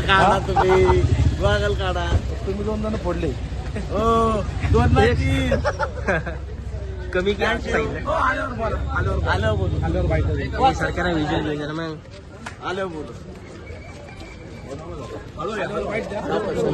काढा तुम्ही गॉगल काढा तुम्ही दोन जण फोडले हो दोन नाही तीन कमी की सांगितलं आलं बोलू आल्यावर बायको मी सरकारला विजय वगैरे मग आलं बोलू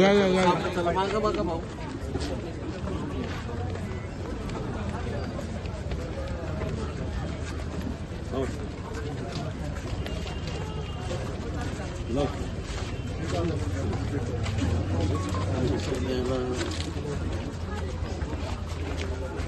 या या या चला मागं बघा भाऊ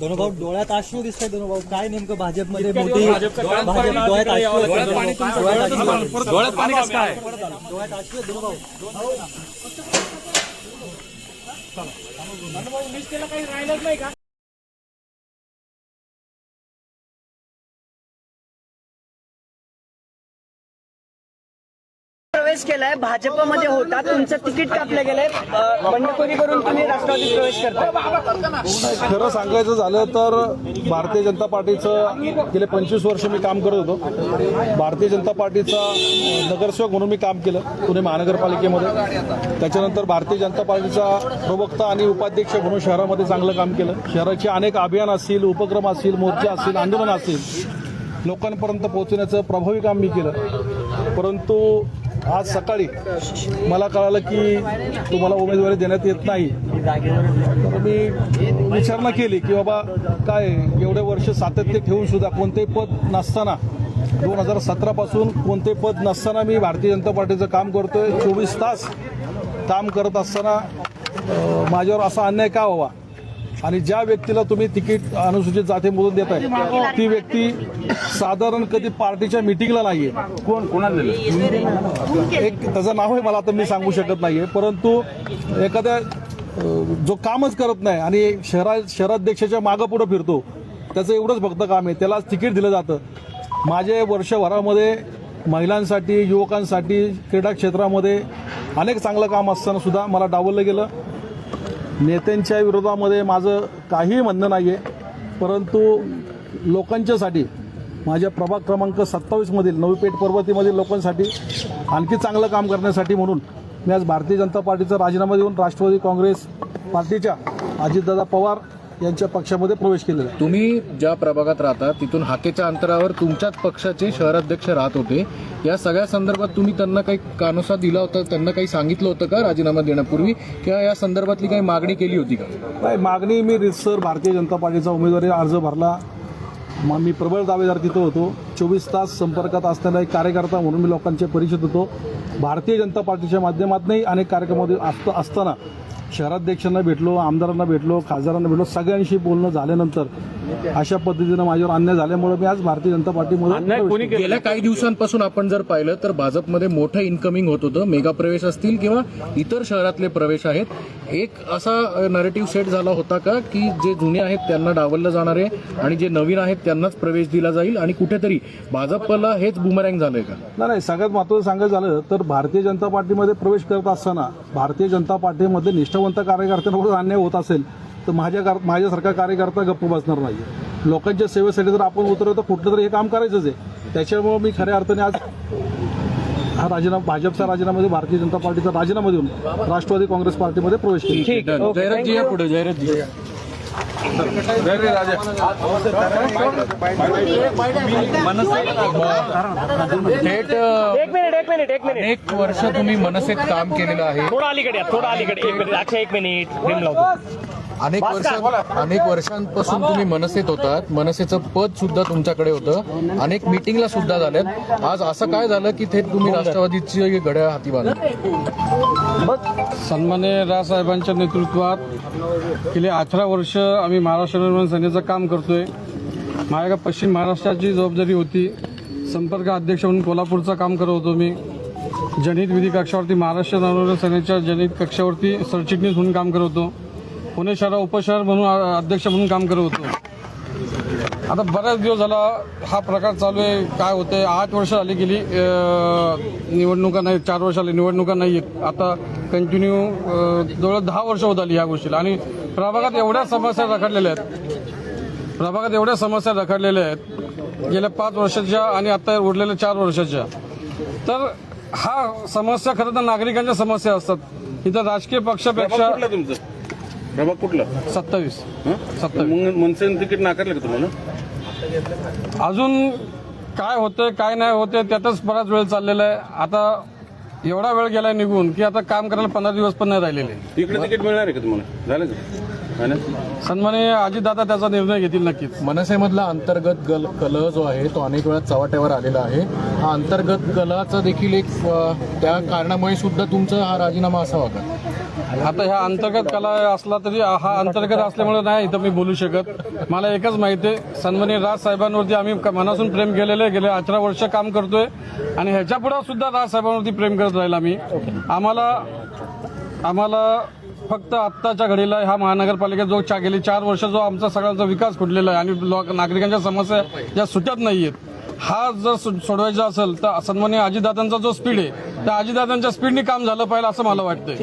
धनुभाऊ डोळ्यात अश्रू दिसतंय धनुभाऊ काय नेमकं भाजपमध्ये मोठी भाजप डोळ्यात अश्रू डोळ्यात अश्रू डोळ्यात पाणी कसं काय डोळ्यात अश्रू आहे धनुभाऊ प्रवेश केलाय. भाजपमध्ये होता तुमचं तिकीट कापलं गेलंय. बंडखोरी करून तुम्ही राष्ट्रवादीत प्रवेश करताय. खरं सांगायचं झालं तर भारतीय जनता पार्टीचं गेले पंचवीस वर्ष मी काम करत होतो. भारतीय जनता पार्टीचा नगरसेवक म्हणून मी काम केलं पुणे महानगरपालिकेमध्ये. त्याच्यानंतर भारतीय जनता पार्टीचा प्रवक्ता आणि उपाध्यक्ष म्हणून शहरामध्ये चांगलं काम केलं. शहराचे अनेक अभियान असतील उपक्रम असतील मोर्चे असतील आंदोलन असतील लोकांपर्यंत पोहोचण्याचं प्रभावी काम मी केलं. परंतु आज सकाळी मला कळालं की तुम्हाला उमेदवारी देण्यात येत नाही. तर मी विचारणा केली की बाबा काय एवढे वर्ष सातत्य ठेवून सुद्धा कोणतेही पद नसताना दोन हजार सतरापासून कोणते पद नसताना मी भारतीय जनता पार्टीचं काम करतोय. चोवीस तास काम करत असताना माझ्यावर असा अन्याय का व्हावा? आणि ज्या व्यक्तीला तुम्ही तिकीट अनुसूचित जातीमधून देताय ती व्यक्ती साधारण कधी पार्टीच्या मिटिंगला नाहीये. कोण कोणाला एक त्याचं नाव आहे मला आता मी सांगू शकत नाहीये परंतु एखाद्या जो कामच करत नाही आणि शहरा शहराध्यक्षाच्या मागं पुढं फिरतो त्याचं एवढंच फक्त काम आहे त्याला तिकीट दिलं जातं. माझे वर्षभरामध्ये महिलांसाठी युवकांसाठी क्रीडा क्षेत्रामध्ये अनेक चांगलं काम असताना सुद्धा मला डावललं गेलं. नेत्यांच्या विरोधामध्ये माझं काहीही म्हणणं नाही आहे परंतु लोकांच्यासाठी माझ्या प्रभाग क्रमांक सत्तावीसमधील नवीपेठ पर्वतीमधील लोकांसाठी आणखी चांगलं काम करण्यासाठी म्हणून मी आज भारतीय जनता पार्टीचा राजीनामा देऊन राष्ट्रवादी काँग्रेस पार्टीच्या अजितदादा पवार यांच्या पक्षामध्ये प्रवेश केलेला आहे. तुम्ही ज्या प्रभागात राहता तिथून हाकेच्या अंतरावर तुमच्याच पक्षाचे शहराध्यक्ष राहत होते. या सगळ्या संदर्भात तुम्ही त्यांना काही कानोसा दिला होता त्यांना काही सांगितलं होतं का राजीनामा देण्यापूर्वी? किंवा या संदर्भातली काही मागणी केली होती का? नाही मागणी मी रितसर भारतीय जनता पार्टीचा उमेदवारी अर्ज भरला. मग मी प्रबळ दावेदार तिथं होतो. चोवीस तास संपर्कात असलेला एक कार्यकर्ता म्हणून मी लोकांचे परिचित होतो. भारतीय जनता पार्टीच्या माध्यमातूनही अनेक कार्यक्रमामध्ये असत असताना शहराध्यक्षांना भेटलो आमदारांना भेटलो खासदारांना भेटलो सगळ्यांशी बोलणं झाल्यानंतर अशा पद्धतीनं माझ्यावर अन्याय झाल्यामुळे मी आज भारतीय जनता पार्टीमध्ये गेल्या काही दिवसांपासून आपण जर पाहिलं तर भाजपमध्ये मोठं इन्कमिंग होत होतं. मेगा प्रवेश असतील किंवा इतर शहरातले प्रवेश आहेत. एक असा नरेटिव्ह सेट झाला होता का? की जे जुने आहेत त्यांना डावललं जाणार आहे आणि जे नवीन आहेत त्यांनाच प्रवेश दिला जाईल आणि कुठेतरी भाजपला हेच बुमरँग झालंय का? नाही नाही सगळ्यात महत्त्वाचं सांगायचं झालं तर भारतीय जनता पार्टीमध्ये प्रवेश करत असताना भारतीय जनता पार्टीमध्ये निष्ठावंत कार्यकर्त्यांवर अन्याय होत असेल तर माझ्या कार- माझ्यासारखा कार्यकर्ता गप्प बसणार नाही लोकांच्या सेवेसाठी जर आपण उतरलो तर कुठलं तरी हे काम करायचंच आहे. त्याच्यामुळे मी खऱ्या अर्थाने आज हा राजीनामा भाजपचा राजीनामा देऊन भारतीय जनता पार्टीचा राजीनामा देऊन राष्ट्रवादी काँग्रेस पार्टीमध्ये प्रवेश केला. जयराजजी या पुढे अ, एक मिनिट एक मिनिट एक मिनिट. अनेक वर्ष तुम्ही मनसेत काम केलेलं आहे. थोडं अलीकडे थोडं अलीकडे. एक मिनिट अक्षय एक मिनिट. लावतो. अनेक वर्षां अनेक वर्षांपासून तुम्ही मनसेत होतात. मनसेचं पद सुद्धा तुमच्याकडे होतं. अनेक मिटिंगला सुद्धा झाल्यात. आज असं काय झालं की थेट तुम्ही राष्ट्रवादीची घड्याळ हाती बांधली सन्मान्य राजसाहेबांच्या नेतृत्वात गेली अठरा वर्ष आम्ही महाराष्ट्र निर्माण सेनेचं काम करतोय. माझ्या पश्चिम महाराष्ट्राची जबाबदारी होती. संपर्क अध्यक्ष म्हणून कोल्हापूरचं काम करत होतो मी. जनहित विधी कक्षावरती महाराष्ट्र नवनिर्माण सेनेच्या जनहित कक्षावरती सरचिटणीस म्हणून काम करत होतो. पुणे शहर उपशहर म्हणून अध्यक्ष म्हणून काम करत होतो. आता बऱ्याच दिवस झाला हा प्रकार चालू आहे. काय होते आठ वर्ष आली गेली निवडणुका नाही चार वर्ष आली निवडणुका नाही आहेत आता कंटिन्यू जवळ दहा वर्ष होत आली ह्या गोष्टीला. आणि प्रभागात एवढ्या समस्या रखडलेल्या आहेत. प्रभागात एवढ्या समस्या रखडलेल्या आहेत. गेल्या पाच वर्षाच्या आणि आता उरलेल्या चार वर्षाच्या. तर हा समस्या खरं तर नागरिकांच्या समस्या असतात. इथं राजकीय पक्षापेक्षा तुमचं? प्रभाग कुठलं? सत्तावीस. सत्तावीस. मग मनसेनं तिकीट नाकारलं का तुम्हाला? अजून काय होतंय काय नाही होतंय त्यातच बराच वेळ चाललेला आहे. आता एवढा वेळ गेलाय निघून की आता काम करायला पंधरा दिवस पण नाही राहिलेले. तिकडे तिकीट मिळणार आहे का तुम्हाला? झालं का? सन्माननीय अजितदादा त्याचा निर्णय घेतील नक्कीच. मनसेमधला अंतर्गत गल कलह जो आहे तो अनेक वेळा चव्हाट्यावर आलेला आहे. हा अंतर्गत कलहाचा देखील एक त्या कारणामुळे सुद्धा तुमचा हा राजीनामा असावा का? आता ह्या अंतर्गत कला असला तरी हा अंतर्गत असल्यामुळे नाही इथं मी बोलू शकत. मला एकच माहिती आहे सन्मानी राज साहेबांवरती आम्ही मनासून प्रेम केलेलं आहे. गेले अठरा वर्ष काम करतोय आणि ह्याच्या पुढे सुद्धा राज साहेबांवरती प्रेम करत राहील आम्ही आम्हाला आम्हाला फक्त आत्ताच्या घडीला ह्या महानगरपालिकेत जो चा गेली चार वर्ष जो आमचा सगळ्यांचा विकास खुटलेला आहे आणि लोक नागरिकांच्या समस्या ज्या सुटत आहेत हा जर सोडवायचा असेल तर सन्माननीय अजितदादांचा जो स्पीड आहे त्या अजितदादांच्या स्पीडने काम झालं पाहिजे असं मला वाटतंय.